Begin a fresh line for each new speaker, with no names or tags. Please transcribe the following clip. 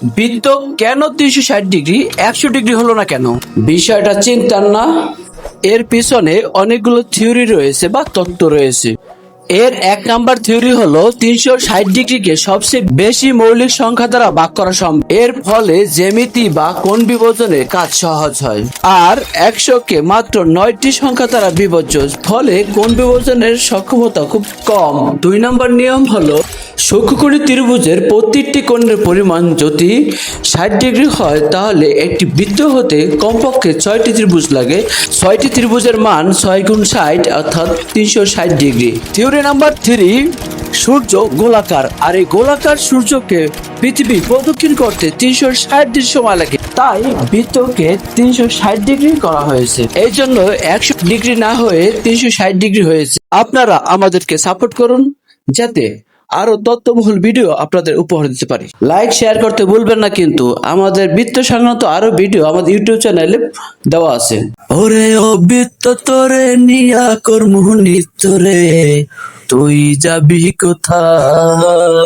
বৃত্ত কেন তিনশো ষাট ডিগ্রি, একশো ডিগ্রি হলো না কেন? বিষয়টা চিন্তার না। এর পিছনে অনেকগুলো থিওরি রয়েছে বা তত্ত্ব রয়েছে। এর এক নাম্বার থিওরি হলো তিনশো ষাট ডিগ্রিকে সবচেয়ে বেশি মৌলিক সংখ্যা দ্বারা ভাগ করা সম্ভব। এর ফলে জ্যামিতি বা কোণ বিভাজনের কাজ সহজ হয়। আর একশো কে মাত্র নয়টি সংখ্যা দ্বারা বিভাজ্য। ফলে কোণ বিভাজনের সক্ষমতা খুব কম। দুই নম্বর নিয়ম হলো সূক্ষ্মকোণী ত্রিভুজের প্রত্যেকটি কোণের পরিমাণ যদি ষাট ডিগ্রি হয়, তাহলে একটি বৃত্ত হতে কমপক্ষে ছয়টি ত্রিভুজ লাগে। ছয়টি ত্রিভুজের মান ছয় গুণ ষাট, অর্থাৎ তিনশো ষাট ডিগ্রি। থিওরি নাম্বার থ্রি, সূর্য গোলাকার। আর এই গোলাকার সূর্যকে পৃথিবী প্রদক্ষিণ করতে তিনশো ষাট ডিগ্রি সময় লাগে। তাই বৃত্তকে তিনশো ষাট ডিগ্রি করা হয়েছে। এই জন্য একশো ডিগ্রি না হয়ে তিনশো ষাট ডিগ্রি হয়েছে। আপনারা আমাদেরকে সাপোর্ট করুন যাতে আরও তথ্যবহুল ভিডিও আপনাদের উপহার দিতে পারি। লাইক শেয়ার করতে ভুলবেন না কিন্তু আমাদের বৃত্ত সংক্রান্ত আরও ভিডিও আমাদের ইউটিউব চ্যানেলে দেওয়া আছে। ওরে ও বৃত্ত তোরে, নিয়া কর্ম নিত্য রে, তুই যাবি কোথায়?